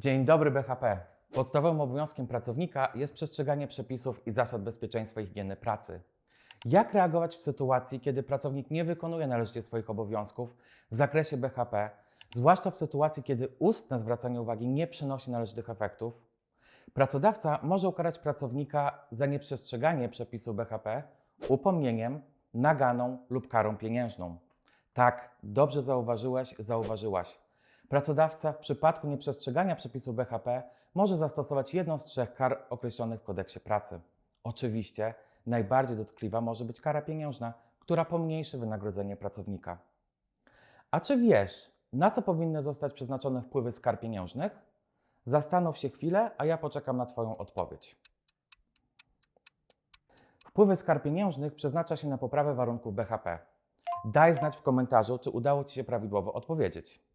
Dzień dobry BHP. Podstawowym obowiązkiem pracownika jest przestrzeganie przepisów i zasad bezpieczeństwa i higieny pracy. Jak reagować w sytuacji, kiedy pracownik nie wykonuje należycie swoich obowiązków w zakresie BHP, zwłaszcza w sytuacji, kiedy ustne zwracanie uwagi nie przynosi należytych efektów? Pracodawca może ukarać pracownika za nieprzestrzeganie przepisów BHP upomnieniem, naganą lub karą pieniężną. Tak, dobrze zauważyłeś, zauważyłaś. Pracodawca w przypadku nieprzestrzegania przepisów BHP może zastosować jedną z trzech kar określonych w kodeksie pracy. Oczywiście najbardziej dotkliwa może być kara pieniężna, która pomniejszy wynagrodzenie pracownika. A czy wiesz, na co powinny zostać przeznaczone wpływy z kar pieniężnych? Zastanów się chwilę, a ja poczekam na Twoją odpowiedź. Wpływy z kar pieniężnych przeznacza się na poprawę warunków BHP. Daj znać w komentarzu, czy udało Ci się prawidłowo odpowiedzieć.